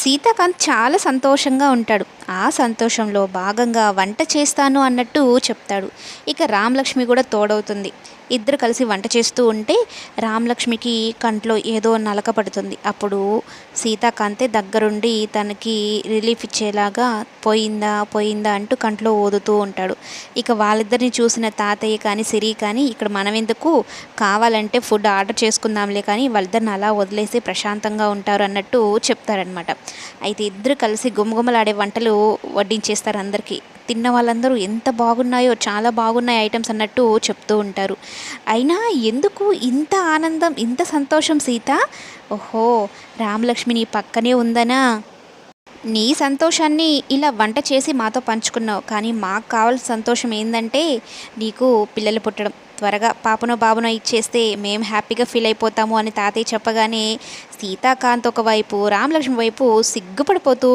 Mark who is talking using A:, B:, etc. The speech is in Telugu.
A: సీతాకాంత్ చాలా సంతోషంగా ఉంటాడు. ఆ సంతోషంలో భాగంగా వంట చేస్తాను అన్నట్టు చెప్తాడు. ఇక రామలక్ష్మి కూడా తోడవుతుంది. ఇద్దరు కలిసి వంట చేస్తూ ఉంటే రామలక్ష్మికి కంట్లో ఏదో నలక పడుతుంది. అప్పుడు సీతాకాంతే దగ్గరుండి తనకి రిలీఫ్ ఇచ్చేలాగా పోయిందా పోయిందా అంటూ కంట్లో ఓదుతూ ఉంటాడు. ఇక వాళ్ళిద్దరిని చూసిన తాతయ్య కానీ సిరి కానీ ఇక్కడ మనం ఎందుకు కావాలంటే ఫుడ్ ఆర్డర్ చేసుకుందాంలే కానీ వాళ్ళిద్దరిని అలా వదిలేసి ప్రశాంతంగా ఉంటారు అన్నట్టు చెప్తారనమాట అయితే ఇద్దరు కలిసి గుమగుమలాడే వంటలు వడ్డించేస్తారు అందరికీ. తిన్న వాళ్ళందరూ ఎంత బాగున్నాయో చాలా బాగున్నాయి ఐటమ్స్ అన్నట్టు చెప్తూ ఉంటారు. అయినా ఎందుకు ఇంత ఆనందం ఇంత సంతోషం సీత? ఓహో రామలక్ష్మి నీ పక్కనే ఉందనా? నీ సంతోషాన్ని ఇలా వంట చేసి మాతో పంచుకున్నావు. కానీ మాకు కావాల్సిన సంతోషం ఏంటంటే నీకు పిల్లలు పుట్టడం. త్వరగా పాపనో బాబునో ఇచ్చేస్తే మేము హ్యాపీగా ఫీల్ అయిపోతాము అని తాతయ్య చెప్పగానే సీతాకాంత్ ఒకవైపు రామలక్ష్మి వైపు సిగ్గుపడిపోతూ